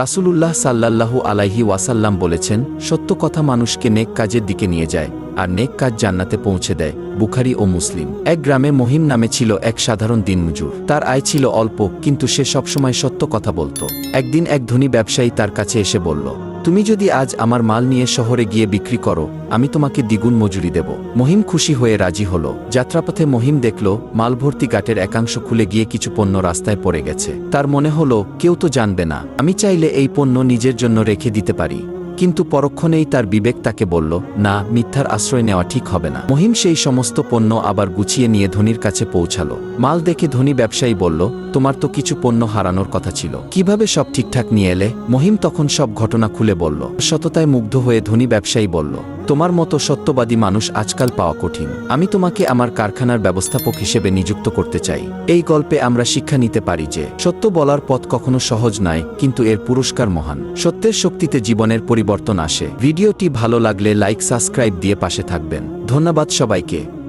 রাসূলুল্লাহ সাল্লাল্লাহু আলাইহি ওয়াসাল্লাম বলেছেন, সত্য কথা মানুষকে নেক কাজের দিকে নিয়ে যায়, আর নেক কাজ জান্নাতে পৌঁছে দেয়, বুখারি ও মুসলিম। এক গ্রামে মহিম নামে ছিল এক সাধারণ দিনমজুর। তার আয় ছিল অল্প, কিন্তু সে সবসময় সত্য কথা বলত। একদিন এক ধনী ব্যবসায়ী তার কাছে এসে বলল তুমি যদি আজ আমার মাল নিয়ে শহরে গিয়ে বিক্রি করো, আমি তোমাকে দ্বিগুণ মজুরি দেব। মহিম খুশি হয়ে রাজি হল। যাত্রাপথে মহিম দেখল, মালভর্তি গাটের একাংশ খুলে গিয়ে কিছু পণ্য রাস্তায় পড়ে গেছে। তার মনে হলো, কেউ তো জানবে না, আমি চাইলে এই পণ্য নিজের জন্য রেখে দিতে পারি। কিন্তু পরক্ষণেই তার বিবেক তাকে বলল, না, মিথ্যার আশ্রয় নেওয়া ঠিক হবে না। মহিম সেই সমস্ত পণ্য আবার গুছিয়ে নিয়ে ধনির কাছে পৌঁছালো। মাল দেখে ধনী ব্যবসায়ী বলল, তোমার তো কিছু পণ্য হারানোর কথা ছিল। কীভাবে সব ঠিকঠাক নিয়ে এলে? মহিম তখন সব ঘটনা খুলে বলল। সততায় মুগ্ধ হয়ে ধনী ব্যবসায়ী বলল তোমার মতো সত্যবাদী মানুষ আজকাল পাওয়া কঠিন। আমি তোমাকে আমার কারখানার ব্যবস্থাপক হিসেবে নিযুক্ত করতে চাই। এই গল্পে আমরা শিক্ষা নিতে পারি যে, সত্য বলার পথ কখনো সহজ নয়, কিন্তু এর পুরস্কার মহান। সত্যের শক্তিতে জীবনের পরিবর্তন আসে। ভিডিওটি ভালো লাগলে লাইক, সাবস্ক্রাইব দিয়ে পাশে থাকবেন। ধন্যবাদ সবাইকে।